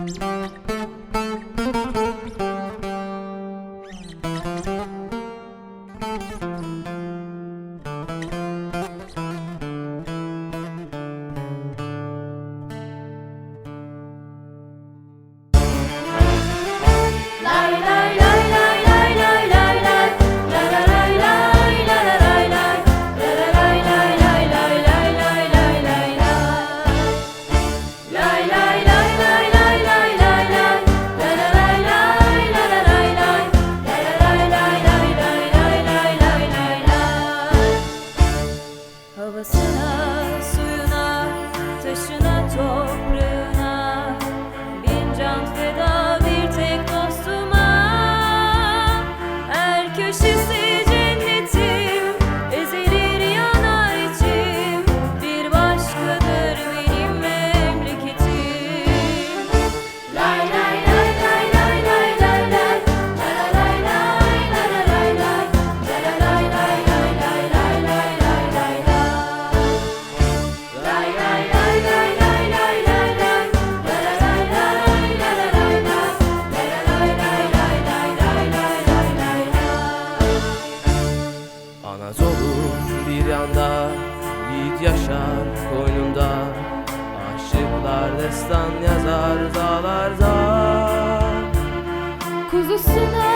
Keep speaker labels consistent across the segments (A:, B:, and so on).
A: Thank you. suyuna, taşına toz. Yaşamaz olur bir
B: anda Yiğit yaşar koynunda. Aşıklar destan yazar dağlarda.
C: Kuzusuna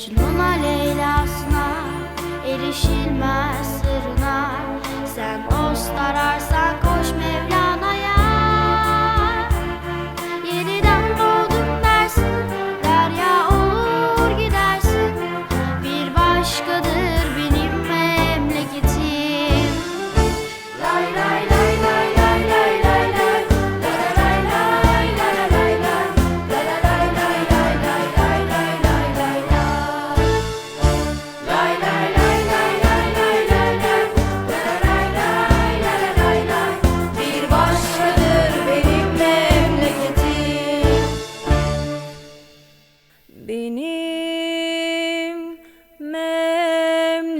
D: Mecnun'a Leyla'sına erişilmez.
A: benim memleketim.